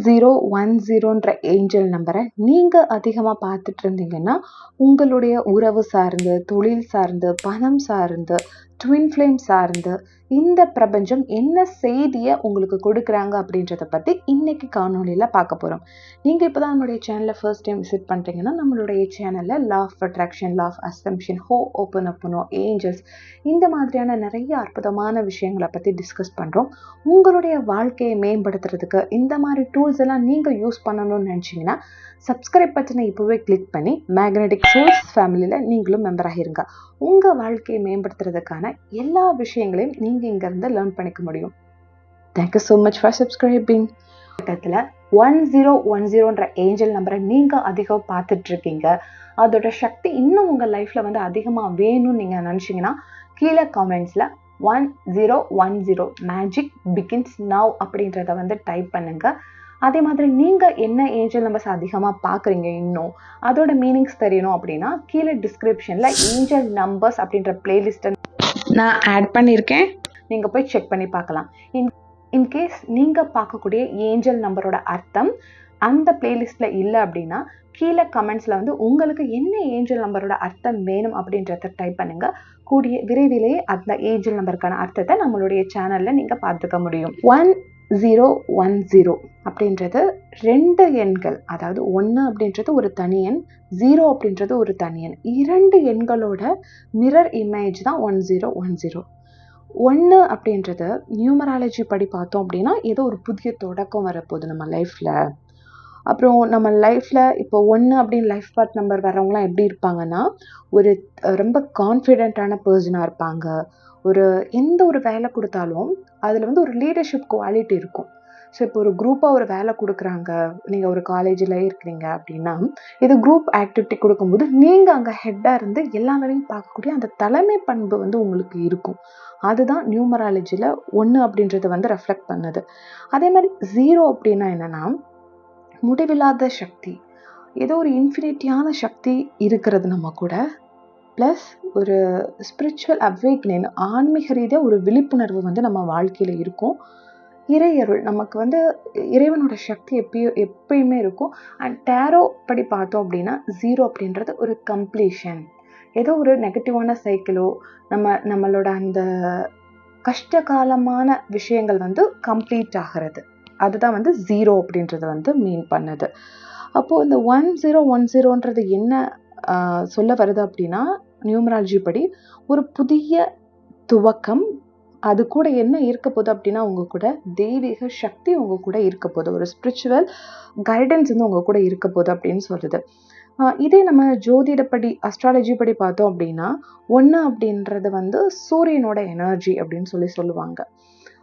Zero one ஜீரோன்ற angel நம்பரை நீங்கள் அதிகமாக பார்த்துட்டு இருந்தீங்கன்னா உங்களுடைய உறவு சார்ந்து தொழில் சார்ந்து பணம் சார்ந்து ட்வின் ஃப்ளேம் சார்ந்து இந்த பிரபஞ்சம் என்ன செய்தியை உங்களுக்கு கொடுக்குறாங்க அப்படின்றத பற்றி இன்னைக்கு காணொலியில் பார்க்க போகிறோம் நீங்கள் இப்போ தான் நம்மளுடைய சேனலை ஃபர்ஸ்ட் டைம் விசிட் பண்ணுறீங்கன்னா நம்மளுடைய சேனலில் law of attraction law of assumption ho'oponopono angels இந்த மாதிரியான நிறைய அற்புதமான விஷயங்களை பற்றி டிஸ்கஸ் பண்ணுறோம் உங்களுடைய வாழ்க்கையை மேம்படுத்துறதுக்கு இந்த மாதிரி டூல்ஸ் எல்லாம் நீங்கள் யூஸ் பண்ணணும்னு நினச்சிங்கன்னா சப்ஸ்கிரைப் பட்டனை இப்போவே கிளிக் பண்ணி மேக்னெட்டிக் சோர்ஸ் ஃபேமிலியில் நீங்களும் மெம்பர் ஆகிருங்க. உங்கள் வாழ்க்கையை மேம்படுத்துறதுக்கான எல்லா விஷயங்களையும் நீங்கள் நீங்கள் இங்கேருந்து லேர்ன் பண்ணிக்க முடியும். Thank you so much for subscribing பக்கத்தில் ஒன் ஜீரோ ஒன் ஜீரோன்ற ஏஞ்சல் நம்பரை நீங்கள் அதிகம் பார்த்துட்ருக்கீங்க. அதோட சக்தி இன்னும் உங்கள் லைஃப்பில் வந்து அதிகமாக வேணும்னு நீங்கள் நினச்சிங்கன்னா கீழே காமெண்ட்ஸில் one zero one zero magic begins now அப்படின்றத வந்து டைப் பண்ணுங்கள் அதே மாதிரி நீங்கள் என்ன ஏஞ்சல் நம்பர்ஸ் அதிகமாக பார்க்குறீங்க இன்னும் அதோட மீனிங்ஸ் தெரியணும் அப்படின்னா கீழே டிஸ்கிரிப்ஷனில் ஏஞ்சல் நம்பர்ஸ் அப்படின்ற பிளேலிஸ்ட்டை நான் ஆட் பண்ணியிருக்கேன். நீங்கள் போய் செக் பண்ணி பார்க்கலாம். இன் இன்கேஸ் நீங்கள் பார்க்கக்கூடிய ஏஞ்சல் நம்பரோட அர்த்தம் அந்த பிளேலிஸ்ட்டில் இல்லை அப்படின்னா கீழே கமெண்ட்ஸில் வந்து உங்களுக்கு என்ன ஏஞ்சல் நம்பரோட அர்த்தம் வேணும் அப்படின்றத டைப் பண்ணுங்கள் கூடிய விரைவிலேயே அந்த ஏஞ்சல் நம்பருக்கான அர்த்தத்தை நம்மளுடைய சேனலில் நீங்கள் பார்த்துக்க முடியும். ஒன் ஜீரோ ஒன் ஜீரோ அப்படின்றது ரெண்டு எண்கள் அதாவது ஒன்று அப்படின்றது ஒரு தனி எண் ஜீரோ அப்படின்றது ஒரு தனி எண். இரண்டு எண்களோட மிரர் இமேஜ் தான் ஒன் ஜீரோ ஒன் ஜீரோ ஒன்று அப்படின்றது நியூமராலஜி படி பார்த்தோம் அப்படின்னா ஏதோ ஒரு புதிய தொடக்கம் வரப்போகுது நம்ம லைஃப்பில் அப்புறம் நம்ம லைஃப்பில் இப்போ ஒன்று அப்படின்னு லைஃப் பார்ட் நம்பர் வரவங்களாம் எப்படி இருப்பாங்கன்னா ஒரு ரொம்ப கான்ஃபிடென்ட்டான பர்சனாக இருப்பாங்க. ஒரு எந்த ஒரு வேலை கொடுத்தாலும் அதில் வந்து ஒரு லீடர்ஷிப் குவாலிட்டி இருக்கும். ஸோ இப்போ ஒரு குரூப்பாக ஒரு வேலை கொடுக்குறாங்க நீங்கள் ஒரு காலேஜில் இருக்கிறீங்க அப்படின்னா இது குரூப் ஆக்டிவிட்டி கொடுக்கும்போது நீங்கள் அங்கே ஹெட்டாக இருந்து எல்லா வேலையும் பார்க்கக்கூடிய அந்த தலைமை பண்பு வந்து உங்களுக்கு இருக்கும். அதுதான் நியூமராலஜியில் ஒன்று அப்படின்றத வந்து ரெஃப்ளெக்ட் பண்ணுது. அதே மாதிரி ஜீரோ அப்படின்னா என்னென்னா முடிவில்லாத சக்தி. ஏதோ ஒரு இன்ஃபினிட்டியான சக்தி இருக்கிறது நம்ம கூட ப்ளஸ் ஒரு ஸ்பிரிச்சுவல் அவேக்னின் ஆன்மீக ரீதியாக ஒரு விழிப்புணர்வு வந்து நம்ம வாழ்க்கையில் இருக்கும். இறையருள் நமக்கு வந்து இறைவனோட சக்தி எப்பயும் எப்பயுமே இருக்கும். அண்ட் டேரோ படி பார்த்தோம் அப்படின்னா ஜீரோ அப்படின்றது ஒரு கம்ப்ளீஷன் ஏதோ ஒரு நெகட்டிவான சைக்கிளோ நம்ம நம்மளோட அந்த கஷ்டகாலமான விஷயங்கள் வந்து கம்ப்ளீட் ஆகிறது. அதுதான் வந்து ஜீரோ அப்படின்றத வந்து மீன் பண்ணுது. அப்போது இந்த ஒன் ஜீரோ ஒன் ஜீரோன்றது என்ன சொல்ல வருது அப்படின்னா நியூமராலஜி படி ஒரு புதிய துவக்கம் அது கூட என்ன இருக்க போகுது அப்படின்னா உங்கள் கூட தெய்வீக சக்தி உங்கள் கூட இருக்க போகுது. ஒரு ஸ்பிரிச்சுவல் கைடன்ஸ் வந்து உங்கள் கூட இருக்க போகுது அப்படின்னு சொல்லுது. இதே நம்ம ஜோதிடப்படி அஸ்ட்ராலஜி படி பார்த்தோம் அப்படின்னா ஒன்று அப்படின்றது வந்து சூரியனோட எனர்ஜி அப்படின்னு சொல்லி சொல்லுவாங்க.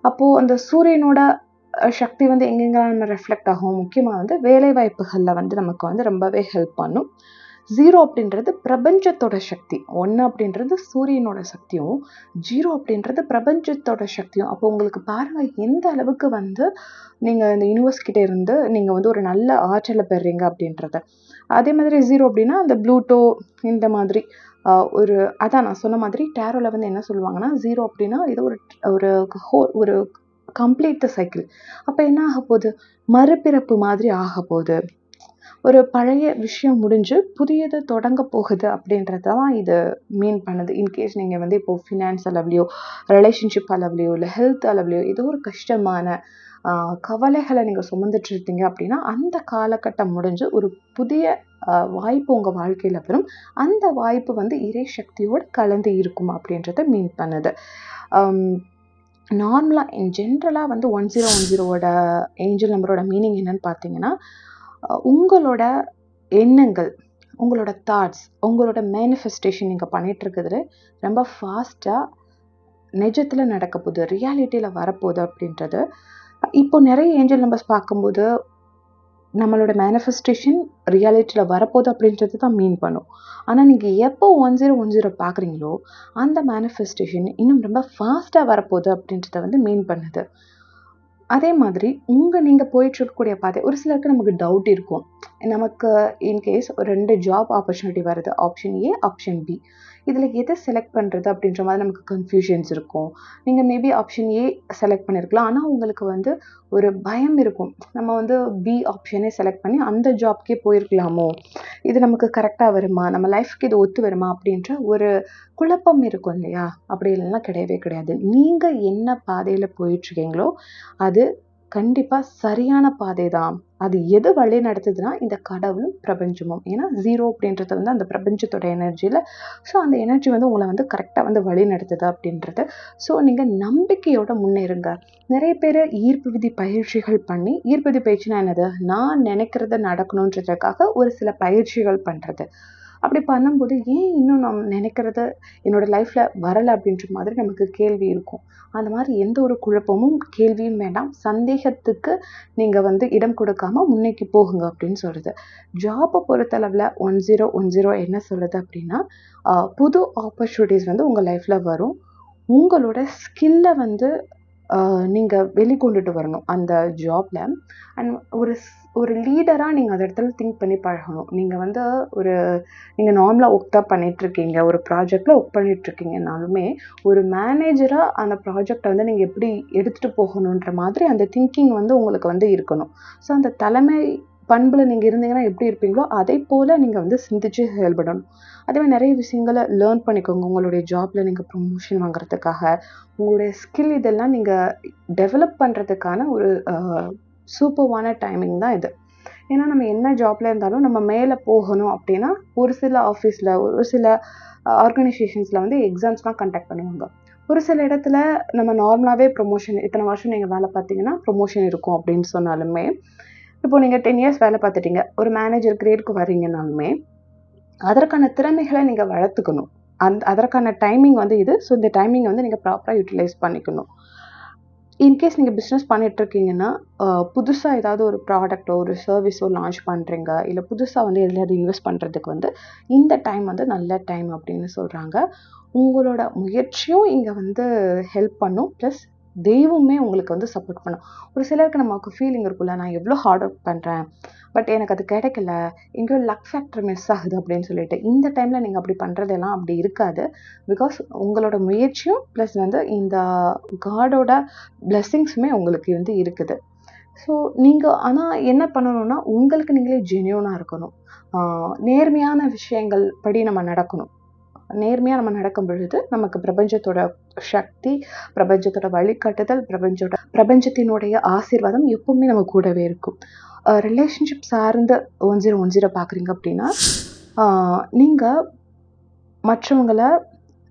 அப்போது அந்த சூரியனோட சக்தி வந்து எங்கெங்கெல்லாம் நம்ம ரெஃப்ளெக்ட் ஆகும்? முக்கியமாக வந்து வேலை வாய்ப்புகளில் வந்து நமக்கு வந்து ரொம்பவே ஹெல்ப் பண்ணும். ஜீரோ அப்படின்றது பிரபஞ்சத்தோட சக்தி. ஒன்று அப்படின்றது சூரியனோட சக்தியும் ஜீரோ அப்படின்றது பிரபஞ்சத்தோட சக்தியும். அப்போ உங்களுக்கு பாருங்கள் எந்த அளவுக்கு வந்து நீங்கள் இந்த யூனிவர்ஸ் கிட்டே இருந்து நீங்கள் வந்து ஒரு நல்ல ஆற்றலை பெறுறீங்க அப்படின்றத. அதே மாதிரி ஜீரோ அப்படின்னா அந்த ப்ளூட்டோ இந்த மாதிரி ஒரு அதான் நான் சொன்ன மாதிரி டேரோவில் வந்து என்ன சொல்லுவாங்கன்னா ஜீரோ அப்படின்னா இது ஒரு ஒரு ஹோ ஒரு கம்ப்ளீட் த சைக்கிள் அப்போ என்ன ஆக போகுது மறுபிறப்பு மாதிரி ஆக போகுது ஒரு பழைய விஷயம் முடிஞ்சு புதியது தொடங்க போகுது அப்படின்றத தான் இது மீன் பண்ணுது. இன்கேஸ் நீங்கள் வந்து இப்போது ஃபினான்ஸ் அளவுலையோ ரிலேஷன்ஷிப் அளவுலையோ இல்லை ஹெல்த் அளவுலையோ ஏதோ ஒரு கஷ்டமான கவலைகளை நீங்கள் சுமந்துட்டு இருந்தீங்க அப்படின்னா அந்த காலகட்டம் முடிஞ்சு ஒரு புதிய வாய்ப்பு உங்கள் வாழ்க்கையில் வரும். அந்த வாய்ப்பு வந்து இறை சக்தியோடு கலந்து இருக்கும் அப்படின்றத மீன் பண்ணுது. நார்மலாக இன் ஜென்ரலாக வந்து ஒன் ஜீரோ ஒன் ஜீரோவோட ஏஞ்சல் நம்பரோட மீனிங் என்னன்னு பார்த்தீங்கன்னா உங்களோட எண்ணங்கள் உங்களோட தாட்ஸ் உங்களோட மேனிஃபெஸ்டேஷன் நீங்கள் பண்ணிகிட்டு ரொம்ப ஃபாஸ்ட்டாக நிஜத்தில் நடக்க போகுது ரியாலிட்டியில் வரப்போகுது அப்படின்றது. இப்போ நிறைய ஏஞ்சல் நம்பர்ஸ் பார்க்கும்போது நம்மளோட மேனிஃபெஸ்டேஷன் ரியாலிட்டியில் வரப்போகுது அப்படின்றது தான் மீன் பண்ணும். ஆனால் நீங்கள் எப்போ ஒன் ஜீரோ ஒன் ஜீரோ பார்க்குறீங்களோ அந்த மேனிஃபெஸ்டேஷன் இன்னும் ரொம்ப ஃபாஸ்ட்டாக வரப்போகுது அப்படின்றத வந்து மீன் பண்ணுது. அதே மாதிரி உங்கள் நீங்கள் போயிட்டுருக்கக்கூடிய பாதை ஒரு சிலருக்கு நமக்கு டவுட் இருக்கும். நமக்கு இன்கேஸ் ஒரு ரெண்டு ஜாப் ஆப்பர்ச்சுனிட்டி வருது ஆப்ஷன் ஏ ஆப்ஷன் பி இதில் எதை செலக்ட் பண்ணுறது அப்படின்ற மாதிரி நமக்கு கன்ஃபியூஷன்ஸ் இருக்கும். நீங்கள் மேபி ஆப்ஷன் ஏ செலக்ட் பண்ணியிருக்கலாம் ஆனால் உங்களுக்கு வந்து ஒரு பயம் இருக்கும். நம்ம வந்து பி ஆப்ஷனே செலக்ட் பண்ணி அந்த ஜாப்க்கே போயிருக்கலாமோ? இது நமக்கு கரெக்டாக வருமா? நம்ம லைஃப்க்கு இது ஒத்து வருமா? அப்படின்ற ஒரு குழப்பம் இருக்கும் இல்லையா? அப்படி இல்லைன்னா கிடையவே கிடையாது. நீங்கள் என்ன பாதையில் போயிட்டுருக்கீங்களோ அது கண்டிப்பாக சரியான பாதை தான். அது எது வழி நடத்துதுன்னா இந்த கடவுளும் பிரபஞ்சமும். ஏன்னா ஜீரோ அப்படின்றது வந்து அந்த பிரபஞ்சத்தோட எனர்ஜியில் ஸோ அந்த எனர்ஜி வந்து உங்களை வந்து கரெக்டாக வந்து வழி நடத்துது அப்படின்றது. ஸோ நீங்கள் நம்பிக்கையோட முன்னேறுங்க. நிறைய பேர் ஈர்ப்பு விதி பயிற்சிகள் பண்ணி ஈர்ப்பு விதி பயிற்சினா என்னது? நான் நினைக்கிறத நடக்கணுன்றதுக்காக ஒரு சில பயிற்சிகள் பண்ணுறது அப்படி பண்ணும்போது ஏன் இன்னும் நான் நினைக்கிறது என்னோடய லைஃப்பில் வரலை அப்படின்ற மாதிரி நமக்கு கேள்வி இருக்கும். அந்த மாதிரி எந்த ஒரு குழப்பமும் கேள்வியும் வேண்டாம். சந்தேகத்துக்கு நீங்கள் வந்து இடம் கொடுக்காம முன்னேக்கி போகுங்க அப்படின்னு சொல்கிறது ஜாப்பை பொறுத்தளவில் ஒன் ஜீரோ ஒன் ஜீரோ என்ன சொல்லுது அப்படின்னா புது ஆப்பர்ச்சுனிட்டிஸ் வந்து உங்கள் லைஃப்பில் வரும். உங்களோட ஸ்கில்லை வந்து நீங்கள் வெளிக்கொண்டுட்டு வரணும் அந்த ஜாபில் அண்ட் ஒரு ஒரு லீடராக நீங்கள் அந்த இடத்துல திங்க் பண்ணி பழகணும். நீங்கள் வந்து ஒரு நீங்கள் நார்மலாக ஒர்க் தான் பண்ணிகிட்ருக்கீங்க ஒரு ப்ராஜெக்டில் ஒர்க் பண்ணிகிட்ருக்கீங்கனாலுமே ஒரு மேனேஜராக அந்த ப்ராஜெக்டை வந்து நீங்கள் எப்படி எடுத்துகிட்டு போகணுன்ற மாதிரி அந்த திங்கிங் வந்து உங்களுக்கு வந்து இருக்கணும். ஸோ அந்த தலைமை பண்பில் நீங்கள் இருந்தீங்கன்னா எப்படி இருப்பீங்களோ அதே போல் நீங்கள் வந்து சிந்திச்சு செயல்படணும். அதேமாதிரி நிறைய விஷயங்களை லேர்ன் பண்ணிக்கோங்க. உங்களுடைய ஜாப்பில் நீங்கள் ப்ரொமோஷன் வாங்குறதுக்காக உங்களுடைய ஸ்கில் இதெல்லாம் நீங்கள் டெவலப் பண்ணுறதுக்கான ஒரு சூப்பர்வான டைமிங் தான் இது. ஏன்னா நம்ம என்ன ஜாப்பில் இருந்தாலும் நம்ம மேலே போகணும் அப்படின்னா ஒரு சில ஆஃபீஸில் ஒரு சில ஆர்கனைசேஷன்ஸில் வந்து எக்ஸாம்ஸ்லாம் கண்டக்ட் பண்ணுவாங்க. ஒரு சில இடத்துல நம்ம நார்மலாகவே ப்ரொமோஷன் இத்தனை வருஷம் நீங்கள் வேலை பார்த்தீங்கன்னா ப்ரொமோஷன் இருக்கும் அப்படின்னு சொன்னாலுமே இப்போ நீங்கள் டென் இயர்ஸ் வேலை பார்த்துட்டீங்க. ஒரு மேனேஜர் கிரேடுக்கு வரீங்கனாலுமே அதற்கான திறமைகளை நீங்கள் வளர்த்துக்கணும். அந் அதற்கான டைமிங் வந்து இது. ஸோ இந்த டைமிங்கை வந்து நீங்கள் ப்ராப்பராக யூட்டிலைஸ் பண்ணிக்கணும். இன்கேஸ் நீங்கள் பிஸ்னஸ் பண்ணிகிட்ருக்கீங்கன்னா புதுசாக ஏதாவது ஒரு ப்ராடக்ட்டோ ஒரு சர்வீஸோ லான்ச் பண்ணுறீங்க இல்லை புதுசாக வந்து எதுலையாவது இன்வெஸ்ட் பண்ணுறதுக்கு வந்து இந்த டைம் வந்து நல்ல டைம் அப்படின்னு சொல்கிறாங்க உங்களோட முயற்சியும் இங்கே வந்து ஹெல்ப் பண்ணும். ப்ளஸ் தெய்வமே உங்களுக்கு வந்து சப்போர்ட் பண்ணும். ஒரு சிலருக்கு நமக்கு ஃபீலிங் இருக்கும்ல நான் எவ்வளோ ஹார்ட் ஒர்க் பண்ணுறேன் பட் எனக்கு அது கிடைக்கல எங்கேயோ லக் ஃபேக்டர் மிஸ் ஆகுது அப்படின்னு சொல்லிட்டு இந்த டைமில் நீங்கள் அப்படி பண்ணுறதெல்லாம் அப்படி இருக்காது. பிகாஸ் உங்களோட முயற்சியும் ப்ளஸ் வந்து இந்த காடோட பிளெஸ்ஸிங்ஸுமே உங்களுக்கு வந்து இருக்குது. ஸோ நீங்கள் ஆனால் என்ன பண்ணணும்னா உங்களுக்கு நீங்களே ஜென்யூனாக இருக்கணும். நேர்மையான விஷயங்கள் படி நம்ம நடக்கணும். நேர்மையாக நம்ம நடக்கும் பொழுது நமக்கு பிரபஞ்சத்தோட சக்தி பிரபஞ்சத்தோட வழிகாட்டுதல் பிரபஞ்சத்தோட பிரபஞ்சத்தினுடைய ஆசீர்வாதம் எப்பவுமே நம்ம கூடவே இருக்கும். ரிலேஷன்ஷிப் சார்ந்த ஒன் ஜீரோ ஒன் ஜீரோ பார்க்குறீங்க அப்படின்னா நீங்கள் மற்றவங்களை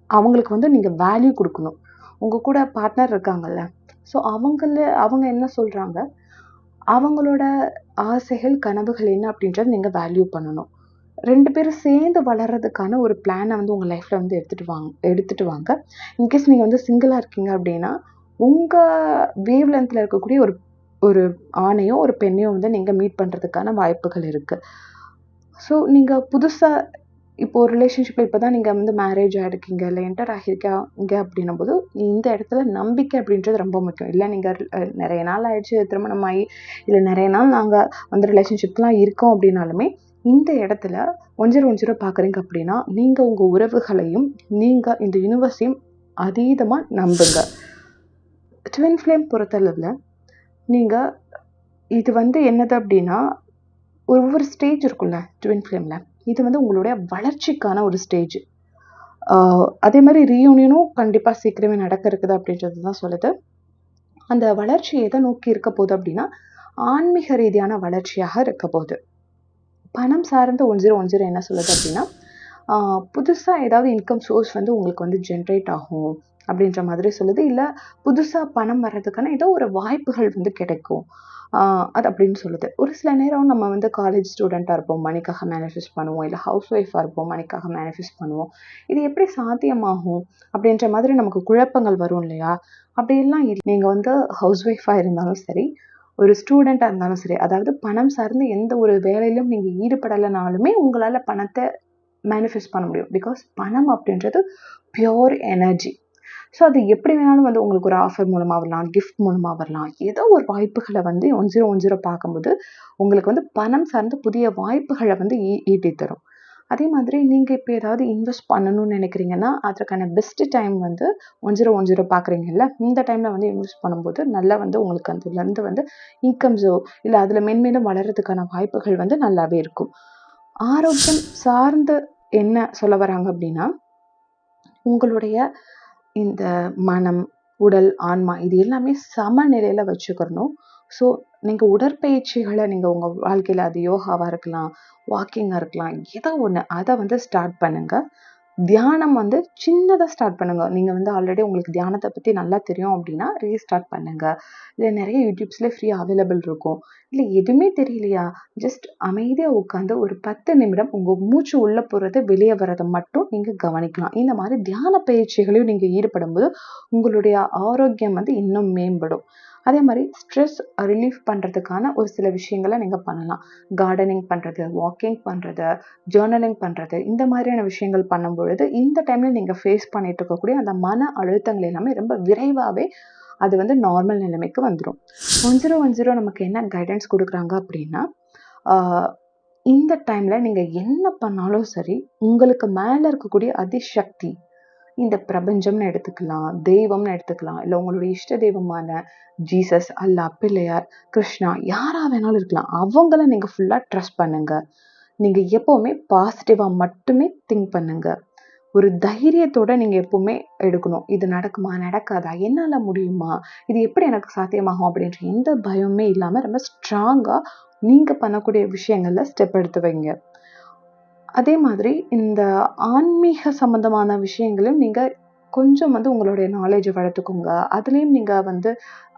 அவங்களுக்கு வந்து நீங்கள் வேல்யூ கொடுக்கணும். உங்கள் கூட பார்ட்னர் இருக்காங்கல்ல ஸோ அவங்கள அவங்க என்ன சொல்கிறாங்க அவங்களோட ஆசைகள் கனவுகள் என்ன அப்படின்றத நீங்கள் வேல்யூ பண்ணணும். ரெண்டு பேரும் சேர்ந்து வளர்றதுக்கான ஒரு பிளானை வந்து உங்கள் லைஃப்பில் வந்து எடுத்துகிட்டு வாங்க எடுத்துகிட்டு வாங்க. இன்கேஸ் நீங்கள் வந்து சிங்கிளாக இருக்கீங்க அப்படின்னா உங்கள் வேவ் லென்த்தில் இருக்கக்கூடிய ஒரு ஒரு ஆணையோ ஒரு பெண்ணையோ வந்து நீங்கள் மீட் பண்ணுறதுக்கான வாய்ப்புகள் இருக்குது ஸோ நீங்கள் புதுசாக இப்போது ரிலேஷன்ஷிப்பில் இப்போ தான் நீங்கள் வந்து மேரேஜ் ஆகிருக்கீங்க இல்லை என்டர் ஆகியிருக்கீங்க அப்படின்னும் போது இந்த இடத்துல நம்பிக்கை அப்படின்றது ரொம்ப முக்கியம். இல்லை நீங்கள் நிறைய நாள் ஆயிடுச்சு திருமணம் ஆகி இல்லை நிறைய நாள் நாங்கள் அந்த ரிலேஷன்ஷிப்லாம் இருக்கோம் அப்படின்னாலுமே இந்த இடத்துல ஒன் ஜீரோ பார்க்குறீங்க அப்படின்னா நீங்கள் உங்கள் உறவுகளையும் நீங்கள் இந்த யூனிவர்ஸையும் அதீதமாக நம்புங்க. ட்வின் ஃப்ளேம் பொறுத்தளவில் நீங்கள் இது வந்து என்னது அப்படின்னா ஒவ்வொரு ஸ்டேஜ் இருக்கும்ல ட்வின் ஃப்ளேமில் இது வந்து உங்களுடைய வளர்ச்சிக்கான ஒரு ஸ்டேஜ் அதே மாதிரி ரீயூனியனும் கண்டிப்பாக சீக்கிரமே நடக்க இருக்குது அப்படின்றது தான் சொல்லுது. அந்த வளர்ச்சி எதை நோக்கி இருக்க போகுது அப்படின்னா ஆன்மீக ரீதியான வளர்ச்சியாக இருக்க போகுது. பணம் சார்ந்த ஒன் ஜீரோ ஒன் ஜீரோ என்ன சொல்லுது அப்படின்னா புதுசாக ஏதாவது இன்கம் சோர்ஸ் வந்து உங்களுக்கு வந்து ஜென்ரேட் ஆகும் அப்படின்ற மாதிரி சொல்லுது. இல்லை புதுசாக பணம் வர்றதுக்கான ஏதோ ஒரு வாய்ப்புகள் வந்து கிடைக்கும். அது அப்படின்னு சொல்லுது. ஒரு சில நேரம் நம்ம வந்து காலேஜ் ஸ்டூடெண்ட்டாக இருப்போம். மணிக்காக மேனிஃபெஸ்ட் பண்ணுவோம். இல்லை ஹவுஸ் ஒய்ஃபாக இருப்போம். மணிக்காக மேனிஃபெஸ்ட் பண்ணுவோம். இது எப்படி சாத்தியமாகும் அப்படின்ற மாதிரி நமக்கு குழப்பங்கள் வரும் இல்லையா? அப்படியெல்லாம் நீங்கள் வந்து ஹவுஸ் ஒய்ஃபாக இருந்தாலும் சரி ஒரு ஸ்டூடெண்ட்டாக இருந்தாலும் சரி அதாவது பணம் சார்ந்து எந்த ஒரு வேலையிலும் நீங்கள் ஈடுபடலைனாலுமே உங்களால் பணத்தை மேனிஃபெஸ்ட் பண்ண முடியும். பிகாஸ் பணம் அப்படின்றது பியோர் எனர்ஜி ஸோ அது எப்படி வேணாலும் வந்து உங்களுக்கு ஒரு ஆஃபர் மூலமாக வரலாம் கிஃப்ட் மூலமாக வரலாம். ஏதோ ஒரு வாய்ப்புகளை வந்து ஒன் ஜீரோ ஒன் ஜீரோ பார்க்கும்போது உங்களுக்கு வந்து பணம் சார்ந்த புதிய வாய்ப்புகளை வந்து ஈ ஈட்டி தரும். அதே மாதிரி நீங்கள் இப்போ ஏதாவது இன்வெஸ்ட் பண்ணணும்னு நினைக்கிறீங்கன்னா அதற்கான பெஸ்ட்டு டைம் வந்து ஒன் ஜீரோ ஒன் ஜீரோ பார்க்குறீங்கல்ல இந்த டைமில் வந்து இன்வெஸ்ட் பண்ணும்போது நல்லா வந்து உங்களுக்கு அதுலேருந்து வந்து இன்கம்ஸோ இல்லை அதில் மென்மேலும் வளர்கிறதுக்கான வாய்ப்புகள் வந்து நல்லாவே இருக்கும். ஆரோக்கியம் சார்ந்து என்ன சொல்ல வராங்க அப்படின்னா உங்களுடைய இந்த மனம் உடல் ஆன்மா இது எல்லாமே சமநிலையில் வச்சுக்கிறணும் ஸோ நீங்கள் உடற்பயிற்சிகளை நீங்கள் உங்கள் வாழ்க்கையில் அது யோகாவாக இருக்கலாம் வாக்கிங்காக இருக்கலாம் ஏதோ ஒன்று அதை வந்து ஸ்டார்ட் பண்ணுங்கள் தியானம் வந்து சின்னதாக ஸ்டார்ட் பண்ணுங்கள் நீங்கள் வந்து ஆல்ரெடி உங்களுக்கு தியானத்தை பற்றி நல்லா தெரியும் அப்படின்னா ரீஸ்டார்ட் பண்ணுங்கள் இல்லை நிறைய யூடியூப்ஸ்லேயே ஃப்ரீ அவைலபிள் இருக்கும். இல்லை எதுவுமே தெரியலையா? ஜஸ்ட் அமைதியாக உட்காந்து ஒரு பத்து நிமிடம் உங்கள் மூச்சு உள்ளே போகிறது வெளியே வர்றதை மட்டும் நீங்கள் கவனிக்கலாம். இந்த மாதிரி தியான பயிற்சிகளையும் நீங்கள் ஈடுபடும்போது உங்களுடைய ஆரோக்கியம் வந்து இன்னும் மேம்படும். அதே மாதிரி ஸ்ட்ரெஸ் ரிலீஃப் பண்ணுறதுக்கான ஒரு சில விஷயங்களை நீங்கள் பண்ணலாம். கார்டனிங் பண்ணுறது வாக்கிங் பண்ணுறது ஜேர்னலிங் பண்ணுறது இந்த மாதிரியான விஷயங்கள் பண்ணும் பொழுது இந்த டைமில் நீங்கள் ஃபேஸ் பண்ணிட்டு இருக்கக்கூடிய அந்த மன அழுத்தங்கள் எல்லாமே ரொம்ப விரைவாகவே அது வந்து நார்மல் நிலைமைக்கு வந்துடும் ஒன் ஜீரோ ஒன் ஜீரோ நமக்கு என்ன கைடன்ஸ் கொடுக்குறாங்க அப்படின்னா இந்த டைமில் நீங்கள் என்ன பண்ணாலும் சரி உங்களுக்கு மேலே இருக்கக்கூடிய அதிசக்தி இந்த பிரபஞ்சம்னு எடுத்துக்கலாம் தெய்வம்னு எடுத்துக்கலாம். இல்லை உங்களுடைய இஷ்ட தெய்வமான ஜீசஸ் அல்லா பிள்ளையார் கிருஷ்ணா யாராக வேணாலும் இருக்கலாம். அவங்கள நீங்கள் ஃபுல்லாக ட்ரஸ்ட் பண்ணுங்கள் நீங்கள் எப்போவுமே பாசிட்டிவாக மட்டுமே திங்க் பண்ணுங்கள் ஒரு தைரியத்தோடு நீங்கள் எப்போவுமே எடுக்கணும். இது நடக்குமா நடக்காதா என்னால் முடியுமா இது எப்படி எனக்கு சாத்தியமாகும் அப்படின்ற எந்த பயமே இல்லாமல் ரொம்ப ஸ்ட்ராங்காக நீங்கள் பண்ணக்கூடிய விஷயங்களில் ஸ்டெப் எடுத்து வைங்க. அதே மாதிரி இந்த ஆன்மீக சம்பந்தமான விஷயங்களையும் நீங்கள் கொஞ்சம் வந்து உங்களுடைய நாலேஜை வளர்த்துக்கோங்க. அதுலேயும் நீங்கள் வந்து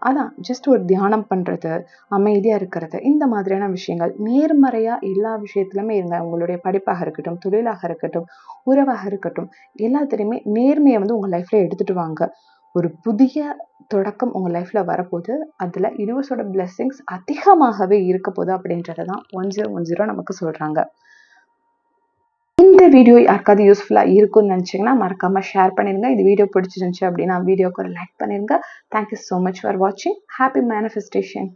அதான் ஜஸ்ட் ஒரு தியானம் பண்ணுறது அமைதியாக இருக்கிறது இந்த மாதிரியான விஷயங்கள். நேர்மறையாக எல்லா விஷயத்துலையுமே இருங்க. உங்களுடைய படிப்பாக இருக்கட்டும் தொழிலாக இருக்கட்டும் உறவாக இருக்கட்டும் எல்லாத்துலேயுமே நேர்மையை வந்து உங்கள் லைஃப்பில் எடுத்துகிட்டு வாங்க. ஒரு புதிய தொடக்கம் உங்கள் லைஃப்பில் வரப்போது அதில் யூனிவர்ஸோட பிளெஸ்ஸிங்ஸ் அதிகமாகவே இருக்க போகுது அப்படின்றத தான் ஒன் ஜீரோ ஒன் ஜீரோ நமக்கு சொல்கிறாங்க இந்த வீடியோ யாருக்காவது யூஸ்ஃபுல்லாக இருக்கும்னு நினச்சிங்கன்னா மறக்காமல் ஷேர் பண்ணிடுங்க இது வீடியோ பிடிச்சிருந்துச்சு அப்படின்னா வீடியோக்கு ஒரு லைக் பண்ணிடுங்க thank you so much for வாட்சிங் ஹாப்பி மேனிஃபெஸ்டேஷன்